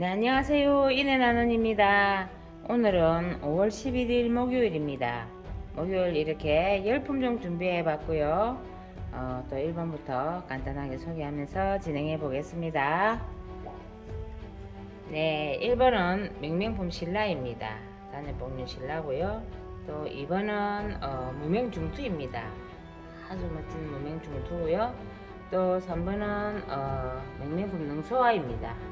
네, 안녕하세요. 이내나는입니다. 오늘은 5월 11일 목요일입니다. 목요일 이렇게 열품 종 준비해 봤고요. 어, 또 1번부터 간단하게 소개하면서 진행해 보겠습니다. 네, 1번은 명명품 신라입니다. 단열복륜 신라고요. 또 2번은 어, 무명 중투입니다. 아주 멋진 무명 중투고요. 또 3번은 어, 명명품 능소화입니다.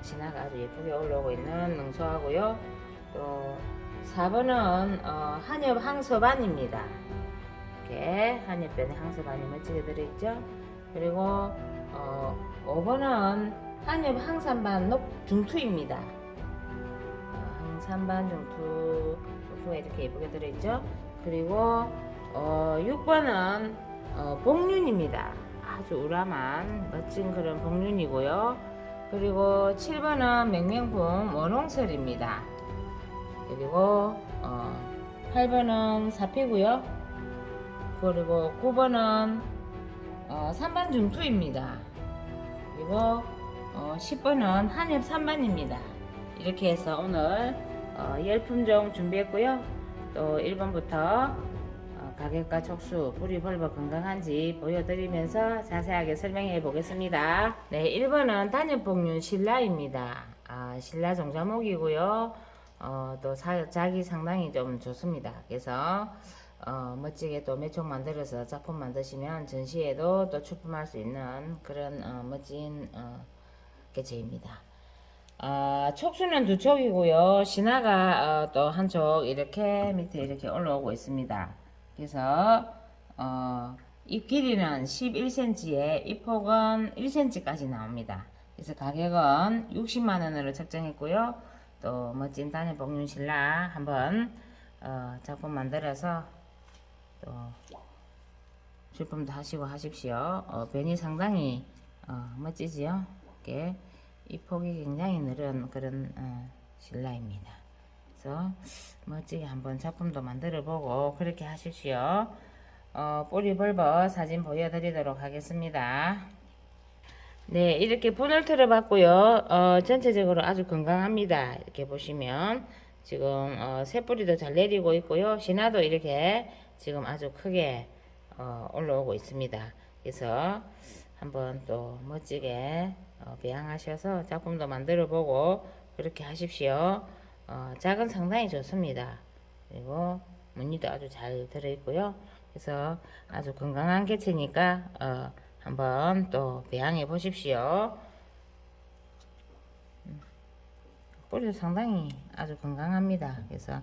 어, 신화가 아주 예쁘게 올라오고 있는 능소하고요. 또 4번은 어, 한엽 항서반입니다. 이렇게 한엽변에 항서반이 멋지게 들어있죠. 그리고 어, 5번은 한엽 항산반 녹 중투입니다. 어, 항산반 중투 중투가 이렇게 예쁘게 들어있죠. 그리고 어, 6번은 어, 복륜입니다. 아주 우람한 멋진 그런 복륜이고요. 그리고 7번은 맹명품 원홍설입니다. 그리고 어, 8번은 사피고요. 그리고 9번은 어, 3반 중투입니다. 그리고 어, 10번은 한엽 3반입니다. 이렇게 해서 오늘 어, 10품종 준비했고요. 또 1번부터 어, 가격과 촉수, 뿌리 벌버 건강한지 보여드리면서 자세하게 설명해 보겠습니다. 네, 1번은 단엽복륜 신라입니다. 아, 신라 종자목이고요. 어, 또 사- 자기 상당히 좀 좋습니다. 그래서 어, 멋지게 또 매총 만들어서 작품 만드시면 전시회도 또 출품할 수 있는 그런 어, 멋진 어, 개체입니다. 아, 촉수는 두 촉이고요. 신화가 어, 또한 촉 이렇게 밑에 이렇게 올라오고 있습니다. 그래서 어, 잎 길이는 11cm에 잎 폭은 1cm까지 나옵니다. 그래서 가격은 60만 원으로 책정했고요. 또 멋진 단일 복륜 신라 한번 어, 작품 만들어서 또 출품도 하시고 하십시오. 어, 변이 상당히 어, 멋지지요. 이렇게 이 폭이 굉장히 늘은 그런 어, 신라입니다. 그래서 멋지게 한번 작품도 만들어 보고 그렇게 하십시오. 어, 뿌리 벌버 사진 보여드리도록 하겠습니다. 네, 이렇게 분을 틀어봤고요. 어, 전체적으로 아주 건강합니다. 이렇게 보시면 지금 어, 새뿌리도 잘 내리고 있고요. 신화도 이렇게 지금 아주 크게 어, 올라오고 있습니다. 그래서 한번 또 멋지게 어, 배양하셔서 작품도 만들어 보고 그렇게 하십시오. 어, 작은 상당히 좋습니다. 그리고 무늬도 아주 잘 들어있고요. 그래서 아주 건강한 개체니까 어, 한번 또 배양해 보십시오. 음, 뿌리도 상당히 아주 건강합니다. 그래서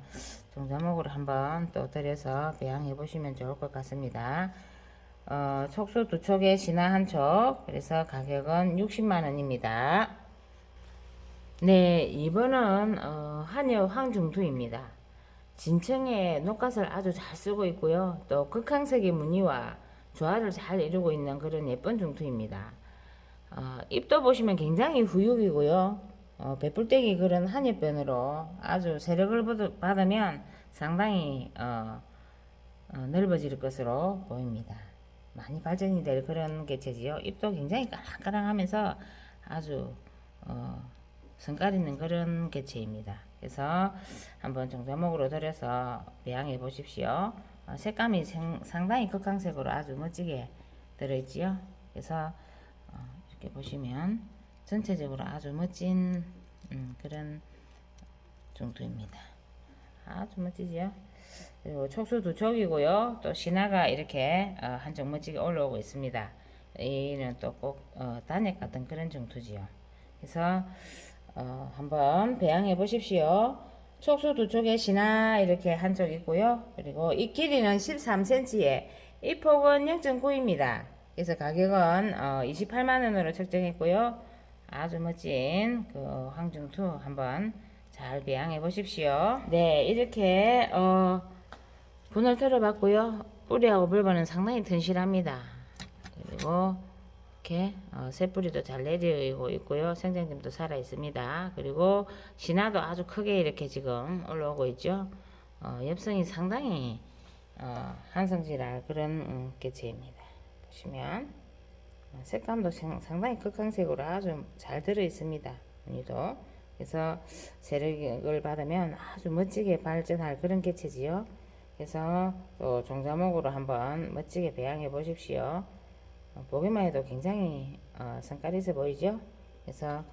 종자목으로 한번 또 들여서 배양해 보시면 좋을 것 같습니다. 어, 촉수 두 촉에 신화 한 촉. 그래서 가격은 60만 원입니다. 네, 이번은 어, 한여 황중투입니다. 진청에 녹갓을 아주 잘 쓰고 있고요. 또 극항색의 무늬와 조화를 잘 이루고 있는 그런 예쁜 중투입니다. 어, 잎도 보시면 굉장히 후육이고요. 어, 배뿔떼기 그런 한엽변으로 아주 세력을 받- 받으면 상당히 어, 어, 넓어질 것으로 보입니다. 많이 발전이 될 그런 개체지요. 잎도 굉장히 까랑까랑하면서 아주 어, 성깔 있는 그런 개체입니다. 그래서 한번 종자목으로 들여서 배양해 보십시오. 어, 색감이 생- 상당히 극강색으로 아주 멋지게 들어있지요. 그래서 어, 이렇게 보시면 전체적으로 아주 멋진 음, 그런 정도입니다. 아주 멋지지요. 그리고 촉수 두 촉이고요. 또 신화가 이렇게 어, 한쪽 멋지게 올라오고 있습니다. 이는 또꼭 어, 단액 같은 그런 정도지요. 그래서 어, 한번 배양해 보십시오. 촉수 두 쪽에 신화 이렇게 한쪽 있고요. 그리고 이 길이는 13cm에 이 폭은 0.9입니다. 그래서 가격은 어, 28만 원으로 책정했고요. 아주 멋진 그 황중투 한번 잘 배양해 보십시오. 네, 이렇게 어, 분을 털어봤고요. 뿌리하고 물건은 상당히 튼실합니다. 그리고 이렇게 어, 새뿌리도 잘 내리고 있고요. 생장점도 살아 있습니다. 그리고 신화도 아주 크게 이렇게 지금 올라오고 있죠. 어, 엽성이 상당히 어, 한성질할 그런 음, 개체입니다. 보시면 어, 색감도 상- 상당히 극강색으로 아주 잘 들어 있습니다. 무늬도. 그래서 세력을 받으면 아주 멋지게 발전할 그런 개체지요. 그래서 또 종자목으로 한번 멋지게 배양해 보십시오. 어, 보기만 해도 굉장히 어, 있어 보이죠? 그래서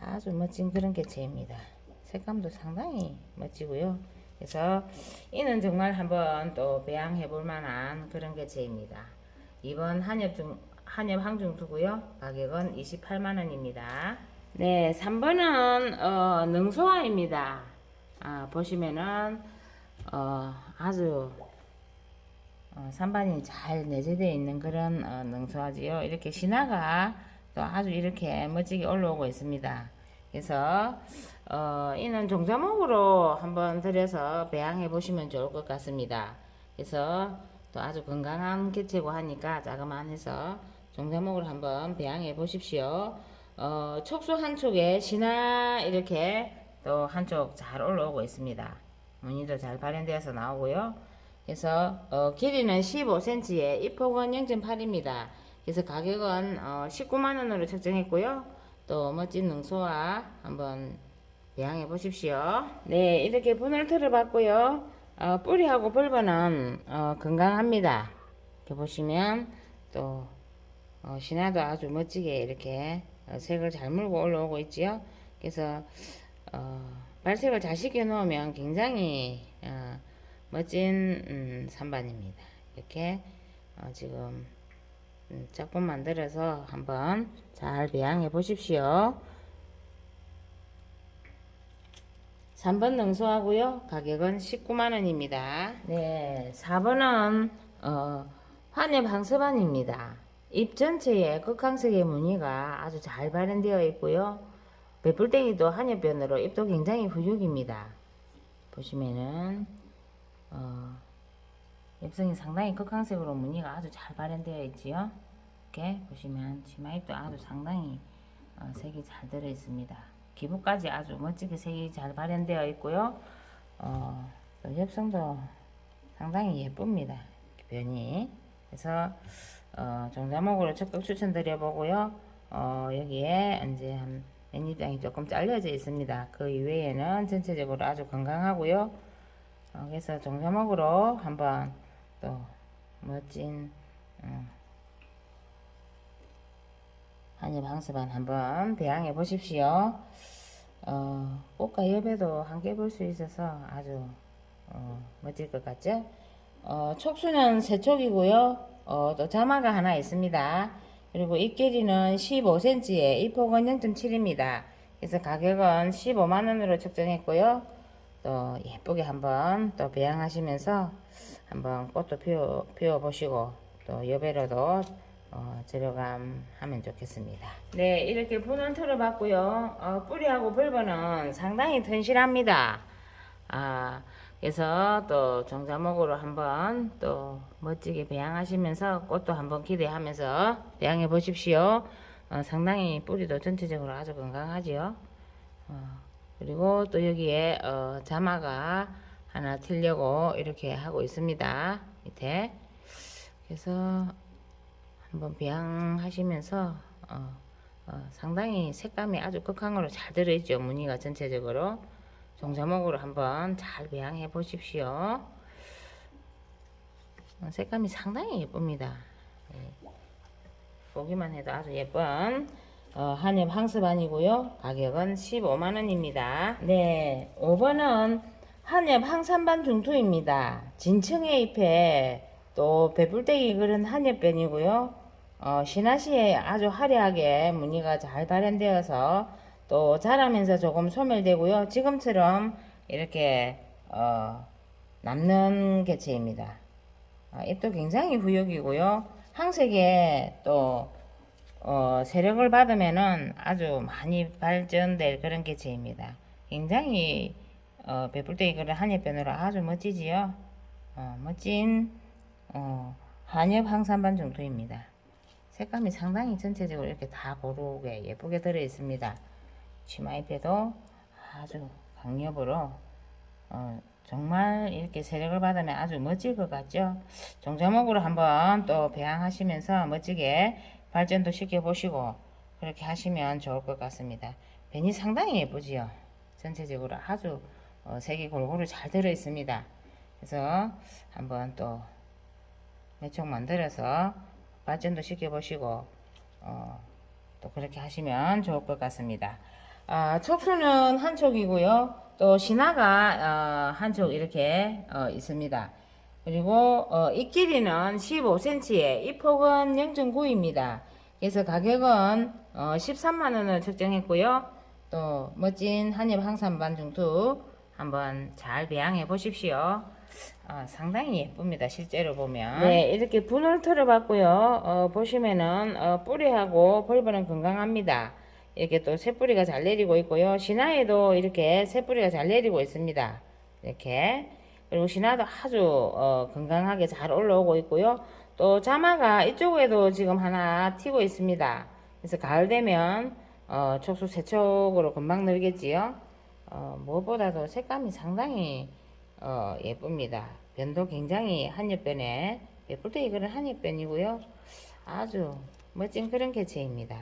아주 멋진 그런 개체입니다. 색감도 상당히 멋지고요. 그래서 이는 정말 한번 또 배양해 볼 만한 그런 개체입니다. 이번 한엽 중 한엽 항중 두고요. 가격은 28만 원입니다. 네, 3번은 어, 능소화입니다. 아, 보시면은 어, 아주 어, 산반이 잘 내재되어 있는 그런 어, 능소화지요. 이렇게 신화가 또 아주 이렇게 멋지게 올라오고 있습니다. 그래서 어, 이는 종자목으로 한번 들여서 배양해 보시면 좋을 것 같습니다. 그래서 또 아주 건강한 개체고 하니까 자그만 해서 종자목으로 한번 배양해 보십시오. 어, 촉수 한쪽에 신화 이렇게 또 한쪽 잘 올라오고 있습니다. 무늬도 잘 발현되어서 나오고요. 그래서 어, 길이는 15cm에 입폭은 0.8입니다. 그래서 가격은 어, 19만 원으로 책정했고요. 또 멋진 능소와 한번 배양해 보십시오. 네, 이렇게 분을 틀어봤고요. 어, 뿌리하고 벌번은 어, 건강합니다. 이렇게 보시면 또 어, 신화도 아주 멋지게 이렇게 어, 색을 잘 물고 올라오고 있지요. 그래서 어, 발색을 잘 시켜 놓으면 굉장히 어, 멋진 음, 산반입니다. 이렇게 어, 지금 음, 짝분 만들어서 한번 잘 배양해 보십시오. 3번 능소하고요. 가격은 19만원입니다. 네, 4번은 어, 환엽 항서반입니다. 잎 전체에 극황색의 무늬가 아주 잘 발현되어 있고요. 배불땡이도 한엽변으로 잎도 굉장히 후육입니다. 보시면은 어, 엽성이 상당히 극황색으로 무늬가 아주 잘 발현되어 있지요. 이렇게 보시면 치마잎도 아주 상당히 어, 색이 잘 들어 있습니다. 기부까지 아주 멋지게 색이 잘 발현되어 있고요. 어, 또 엽성도 상당히 예쁩니다. 변이. 그래서 어, 종자목으로 적극 추천드려 보고요. 어, 여기에 이제 한 맨잎장이 조금 잘려져 있습니다. 그 이외에는 전체적으로 아주 건강하고요. 어, 그래서 종자목으로 한번 또 멋진 음, 한입 항수반 한번 배양해 보십시오. 어, 꽃과 엽에도 함께 볼 수 있어서 아주 어, 멋질 것 같죠? 어, 촉수는 세 촉이고요. 어, 또 자마가 하나 있습니다. 그리고 잎 길이는 15cm에 잎폭은 0.7입니다. 그래서 가격은 15만원으로 책정했고요. 또 예쁘게 한번 또 배양하시면서 한번 꽃도 피워, 피워보시고 또 여배로도 어, 들어감하면 좋겠습니다. 네, 이렇게 분을 틀어봤고요. 어, 뿌리하고 벌번은 상당히 튼실합니다. 아, 그래서 또 종자목으로 한번 또 멋지게 배양하시면서 꽃도 한번 기대하면서 배양해 보십시오. 어, 상당히 뿌리도 전체적으로 아주 건강하지요. 어, 그리고 또 여기에 어, 자마가 하나 틀려고 이렇게 하고 있습니다. 밑에. 그래서 한번 배양하시면서 어, 어, 상당히 색감이 아주 극강으로 잘 들어있죠. 무늬가 전체적으로. 종자목으로 한번 잘 배양해 보십시오. 어, 색감이 상당히 예쁩니다. 예. 보기만 해도 아주 예쁜 어, 한엽 항스반이고요. 가격은 15만원입니다. 네, 5번은 한엽 항산반 중투입니다. 진층의 잎에 또 배불떼기 그런 한엽변이고요. 어, 신화시에 아주 화려하게 무늬가 잘 발현되어서 또 자라면서 조금 소멸되고요. 지금처럼 이렇게 어, 남는 개체입니다. 어, 잎도 굉장히 후육이고요. 항색에 또 어, 세력을 받으면은 아주 많이 발전될 그런 개체입니다. 굉장히 어, 배불떼기 그런 한엽변으로 아주 멋지지요. 어, 멋진 어, 한엽 항산반 정도입니다. 색감이 상당히 전체적으로 이렇게 다 고르게 예쁘게 들어 있습니다. 치마잎에도 아주 강력으로 어, 정말 이렇게 세력을 받으면 아주 멋질 것 같죠? 종자목으로 한번 또 배양하시면서 멋지게 발전도 시켜 보시고 그렇게 하시면 좋을 것 같습니다. 벤이 상당히 예쁘지요. 전체적으로 아주 어, 색이 골고루 잘 들어 있습니다. 그래서 한번 또 매총 만들어서 발전도 시켜보시고 어, 또 그렇게 하시면 좋을 것 같습니다. 아, 척수는 한 촉이고요. 또 신화가 어, 한촉 이렇게 어, 있습니다. 그리고 어, 이 길이는 15cm에 이 폭은 0.9입니다. 그래서 가격은 어, 13만 원을 책정했고요. 또 멋진 한입 항산반 중투 한번 잘 배양해 보십시오. 어, 상당히 예쁩니다. 실제로 보면. 네, 이렇게 분을 털어봤고요. 어, 보시면은 어, 뿌리하고 벌벌은 건강합니다. 이렇게 또 새뿌리가 잘 내리고 있고요. 신화에도 이렇게 새뿌리가 잘 내리고 있습니다. 이렇게. 그리고 신화도 아주 어, 건강하게 잘 올라오고 있고요. 또 자마가 이쪽에도 지금 하나 튀고 있습니다. 그래서 가을 되면 어, 촉수 세촉으로 금방 늘겠지요. 어, 무엇보다도 색감이 상당히 어, 예쁩니다. 변도 굉장히 한엽변에 예쁠 때 이거는 한엽변이고요. 아주 멋진 그런 개체입니다.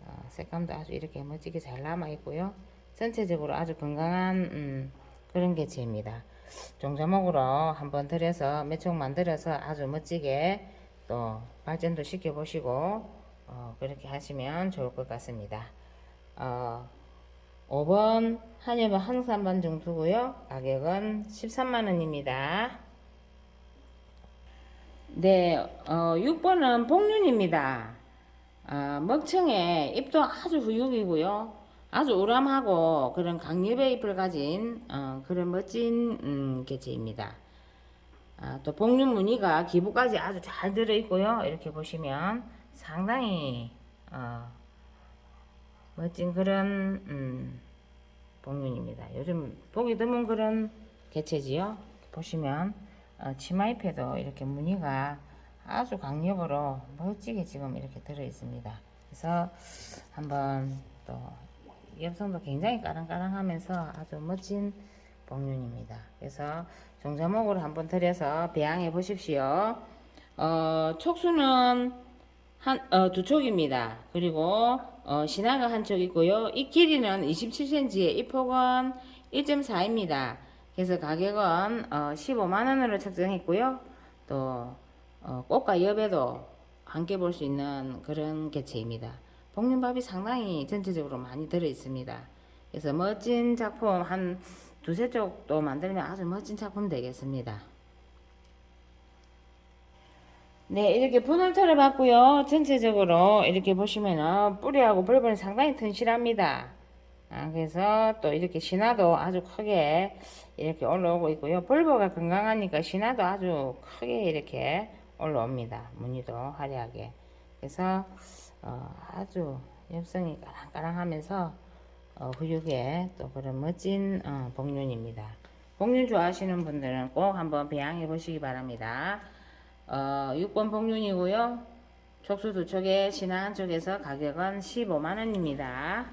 어, 색감도 아주 이렇게 멋지게 잘 남아 있고요. 전체적으로 아주 건강한 음, 그런 개체입니다. 종자목으로 한번 들여서 매총 만들어서 아주 멋지게 또 발전도 시켜보시고 어, 그렇게 하시면 좋을 것 같습니다. 어, 5번 한엽은 항산반 중투고요. 가격은 13만원입니다. 네, 어, 6번은 복륜입니다. 아, 먹청에 잎도 아주 후육이고요. 아주 우람하고 그런 강엽의 잎을 가진 어, 그런 멋진 음, 개체입니다. 아, 또 복륜 무늬가 기부까지 아주 잘 들어있고요. 이렇게 보시면 상당히 어, 멋진 그런 음, 복륜입니다. 요즘 보기 드문 그런 개체지요. 보시면 어, 치마잎에도 이렇게 무늬가 아주 강력으로 멋지게 지금 이렇게 들어 있습니다. 그래서 한번 또 엽성도 굉장히 까랑까랑하면서 아주 멋진 복륜입니다. 그래서 종자목으로 한번 들여서 배양해 보십시오. 어, 촉수는 한, 어, 두 촉입니다. 그리고 어, 신화가 한 촉 있고요. 이 길이는 27cm에 이 폭은 1.4입니다. 그래서 가격은 어, 15만원으로 책정했고요. 또 어, 꽃과 엽에도 함께 볼 수 있는 그런 개체입니다. 복륜밥이 상당히 전체적으로 많이 들어 있습니다. 그래서 멋진 작품 한 두세 쪽도 만들면 아주 멋진 작품 되겠습니다. 네, 이렇게 분을 털어봤고요. 전체적으로 이렇게 보시면은 뿌리하고 벌벌은 상당히 튼실합니다. 아, 그래서 또 이렇게 신화도 아주 크게 이렇게 올라오고 있고요. 벌버가 건강하니까 신화도 아주 크게 이렇게 올라옵니다. 무늬도 화려하게. 그래서 어, 아주 엽성이 까랑까랑하면서 어, 후육에 또 그런 멋진 어, 복륜입니다. 복륜 좋아하시는 분들은 꼭 한번 배양해 보시기 바랍니다. 어, 6번 복륜이고요. 촉수 두 촉에 신화 한 쪽에서 가격은 15만원입니다.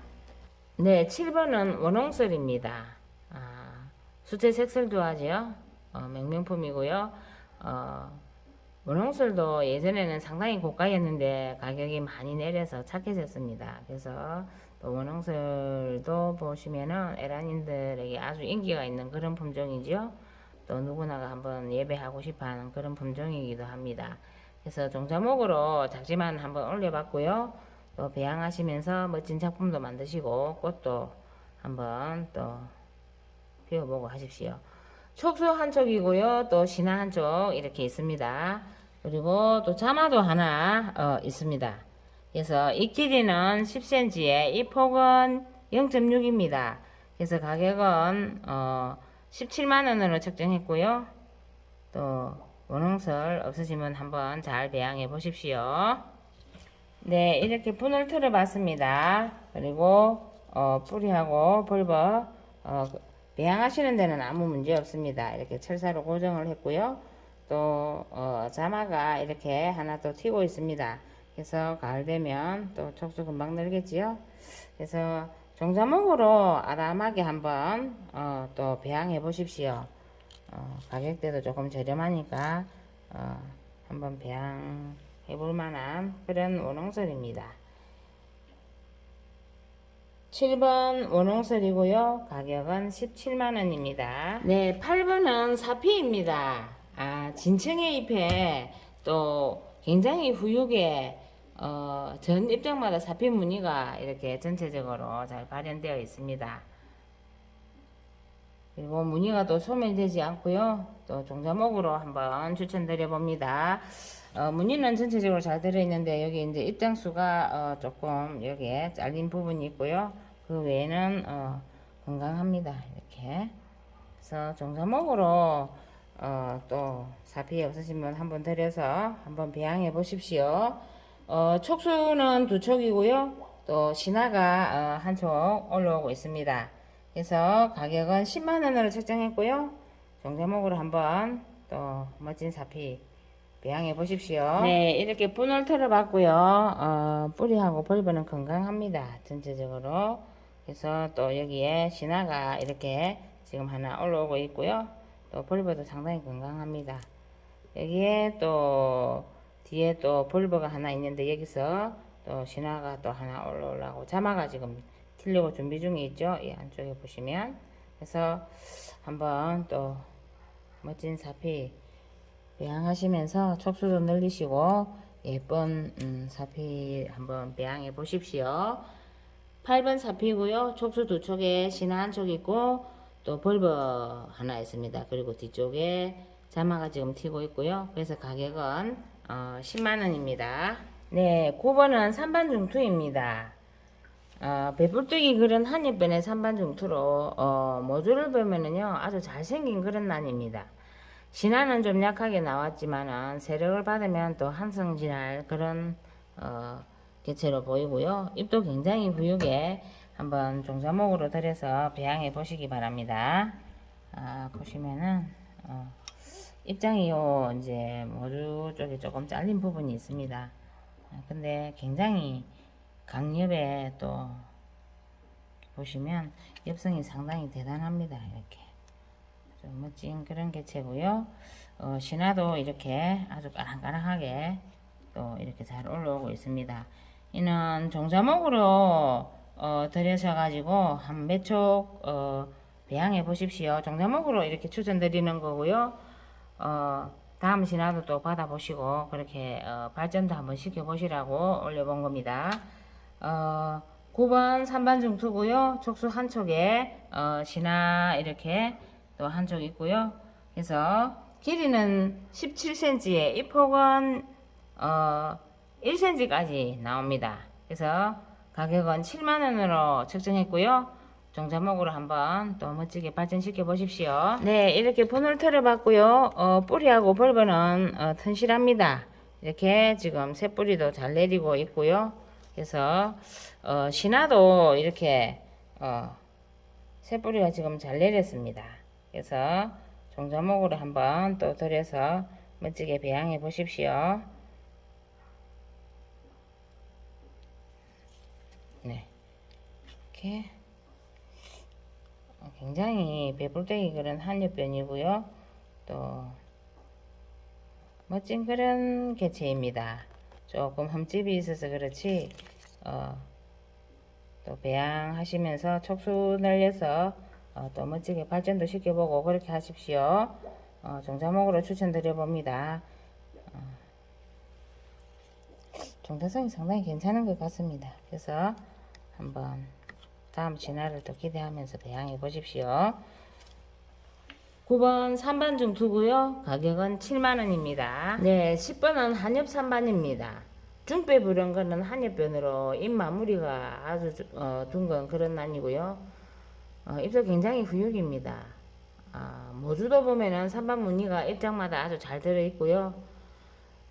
네, 7번은 원홍설입니다. 아, 수채 색설도 하지요. 어, 명명품이고요. 어, 원홍설도 예전에는 상당히 고가였는데 가격이 많이 내려서 착해졌습니다. 그래서 또 원홍설도 보시면은 에란인들에게 아주 인기가 있는 그런 품종이죠. 또 누구나가 한번 예배하고 싶어하는 그런 품종이기도 합니다. 그래서 종자목으로 작지만 한번 올려봤고요. 또 배양하시면서 멋진 작품도 만드시고 꽃도 한번 또 피워보고 하십시오. 촉수 한 촉이고요. 또 신화 한촉 이렇게 있습니다. 그리고 또 자마도 하나 어, 있습니다. 그래서 이 길이는 10cm에 이 폭은 0.6입니다. 그래서 가격은 어, 17만 원으로 책정했고요. 또 원홍설 없으시면 한번 잘 배양해 보십시오. 네, 이렇게 분을 틀어 봤습니다. 그리고 어, 뿌리하고 벌버 어, 배양하시는 데는 아무 문제 없습니다. 이렇게 철사로 고정을 했고요. 또 어, 자마가 이렇게 하나 또 튀고 있습니다. 그래서 가을 되면 또 촉수 금방 늘겠지요. 그래서 종자목으로 아담하게 한번 어, 또 배양해 보십시오. 어, 가격대도 조금 저렴하니까 어, 한번 배양해 볼 만한 그런 원홍설입니다. 7번 원홍설이고요. 가격은 17만 원입니다. 네, 8번은 사피입니다. 아, 진청의 잎에 또 굉장히 후육에 어, 전 입장마다 사피 무늬가 이렇게 전체적으로 잘 발현되어 있습니다. 그리고 무늬가 또 소멸되지 않고요. 또 종자목으로 한번 추천드려 봅니다. 어, 무늬는 전체적으로 잘 들어있는데 여기 이제 입장수가 어, 조금 여기에 잘린 부분이 있고요. 그 외에는 어, 건강합니다. 이렇게. 그래서 종자목으로 어, 또 사피 없으시면 한번 들여서 한번 배양해 보십시오. 어, 촉수는 두 촉이고요. 또 신화가 어, 한촉 올라오고 있습니다. 그래서 가격은 10만 원으로 책정했고요. 종자목으로 한번 또 멋진 사피 배양해 보십시오. 네, 이렇게 분을 털어봤고요. 어, 뿌리하고 벌브는 건강합니다. 전체적으로. 그래서 또 여기에 신화가 이렇게 지금 하나 올라오고 있고요. 또 벌브도 상당히 건강합니다. 여기에 또 뒤에 또 벌브가 하나 있는데 여기서 또 신화가 또 하나 올라오려고 자마가 지금 튀려고 준비 중에 있죠. 이 안쪽에 보시면 그래서 한번 또 멋진 사피 배양하시면서 촉수도 늘리시고 예쁜 음, 사피 한번 배양해 보십시오. 8번 사피고요. 촉수 두 촉에 신화 한촉 있고 또 벌브 하나 있습니다. 그리고 뒤쪽에 자마가 지금 튀고 있고요. 그래서 가격은 어, 10만 원입니다. 네, 9번은 산반 중투입니다. 어, 배불뚝이 그런 한입변의 산반 중투로 어, 모주를 보면은요 아주 잘생긴 그런 난입니다. 신화는 좀 약하게 나왔지만은 세력을 받으면 또 한성진할 그런 어, 개체로 보이고요. 잎도 굉장히 후육에 한번 종자목으로 들여서 배양해 보시기 바랍니다. 아, 보시면은 어, 입장이 요 이제 모주 쪽에 조금 잘린 부분이 있습니다. 아, 근데 굉장히 강엽에 또 보시면 엽성이 상당히 대단합니다. 이렇게 좀 멋진 그런 개체고요. 어, 신화도 이렇게 아주 까랑까랑하게 또 이렇게 잘 올라오고 있습니다. 이는 종자목으로 어, 들여셔가지고 한 몇촉 어, 배양해 보십시오. 종자목으로 이렇게 추천드리는 거고요. 어, 다음 신화도 또 받아보시고 그렇게 어, 발전도 한번 시켜보시라고 올려본 겁니다. 어, 9번 3반 중투고요. 촉수 한 촉에 어, 신화 이렇게 또한촉 있고요. 그래서 길이는 17cm에 잎폭은 어, 1cm까지 나옵니다. 그래서 가격은 7만원으로 책정했고요. 종자목으로 한번 또 멋지게 발전시켜 보십시오. 네, 이렇게 분을 털어봤고요. 어, 뿌리하고 벌브는 어, 튼실합니다. 이렇게 지금 새 뿌리도 잘 내리고 있고요. 그래서 어, 신화도 이렇게 어, 새 뿌리가 지금 잘 내렸습니다. 그래서 종자목으로 한번 또 들여서 멋지게 배양해 보십시오. 이렇게 어, 굉장히 배불대기 그런 한엽변이고요. 또 멋진 그런 개체입니다. 조금 흠집이 있어서 그렇지 어, 또 배양하시면서 촉수 늘려서 어, 또 멋지게 발전도 시켜보고 그렇게 하십시오. 어, 종자목으로 추천드려 봅니다. 어, 종자성이 상당히 괜찮은 것 같습니다. 그래서 한번 다음 진화를 또 기대하면서 배양해 보십시오. 9번 3반 중투고요. 가격은 7만원입니다. 네, 10번은 한엽 3반입니다. 중배 부른 거는 한엽변으로 잎 마무리가 아주 주- 어, 둥근 그런 난이고요. 어, 잎도 굉장히 후육입니다. 아, 모주도 보면은 3반 무늬가 입장마다 아주 잘 들어있고요.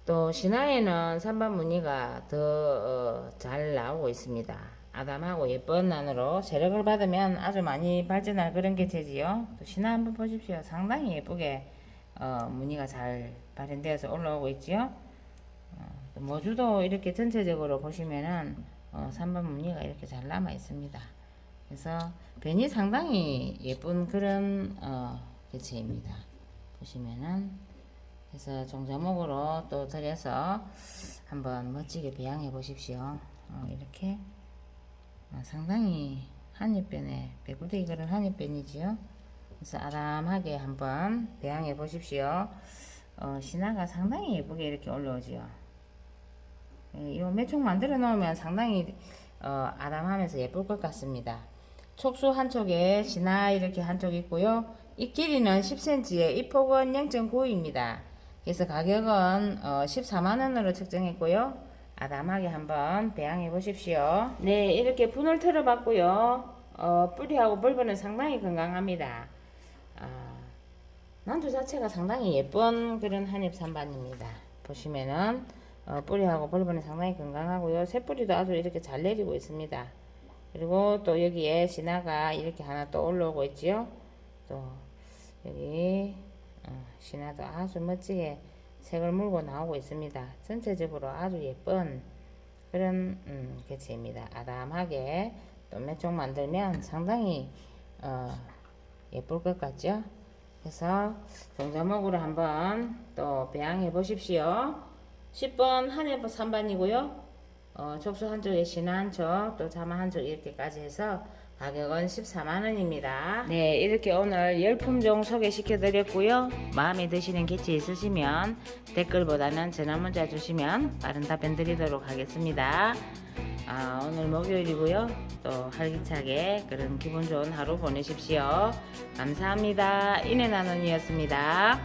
또 신화에는 3반 무늬가 더 잘 나오고 있습니다. 아담하고 예쁜 난으로 세력을 받으면 아주 많이 발전할 그런 개체지요. 또 신화 한번 보십시오. 상당히 예쁘게 어, 무늬가 잘 발현되어서 올라오고 있지요. 어, 또 모주도 이렇게 전체적으로 보시면은 어, 3번 무늬가 이렇게 잘 남아 있습니다. 그래서 변이 상당히 예쁜 그런 어, 개체입니다. 보시면은 그래서 종자목으로 또 들여서 한번 멋지게 배양해 보십시오. 어, 이렇게 어, 상당히 한입변에 배구대기 그런 한입변이지요. 그래서 아담하게 한번 배양해 보십시오. 어, 신화가 상당히 예쁘게 이렇게 올라오지요. 예, 이 매총 만들어 놓으면 상당히 어, 아담하면서 예쁠 것 같습니다. 촉수 한쪽에 신화 이렇게 한쪽 있고요. 이 길이는 10cm에 이 폭은 0.9입니다. 그래서 가격은 어, 14만원으로 책정했고요. 아담하게 한번 배양해 보십시오. 네, 이렇게 분을 틀어봤고요. 어, 뿌리하고 bulb는 상당히 건강합니다. 아, 난두 자체가 상당히 예쁜 그런 한입 산반입니다. 보시면은 어, 뿌리하고 bulb는 상당히 건강하고요. 새뿌리도 아주 이렇게 잘 내리고 있습니다. 그리고 또 여기에 신화가 이렇게 하나 또 올라오고 있지요. 또 여기 어, 신화도 아주 멋지게 색을 물고 나오고 있습니다. 전체적으로 아주 예쁜 그런 음, 개체입니다. 아담하게 또 몇 종 만들면 상당히 어, 예쁠 것 같죠? 그래서 종자목으로 한번 또 배양해 보십시오. 10번 한해부 3반이고요. 어, 촉수 한쪽에 신화 한쪽, 또 자마 한쪽 이렇게까지 해서 가격은 14만원입니다. 네, 이렇게 오늘 열품종 소개시켜 드렸고요. 마음에 드시는 개체 있으시면 댓글보다는 전화 문자 주시면 빠른 답변 드리도록 하겠습니다. 아, 오늘 목요일이고요. 또 활기차게 그런 기분 좋은 하루 보내십시오. 감사합니다. 인해 나눔이었습니다.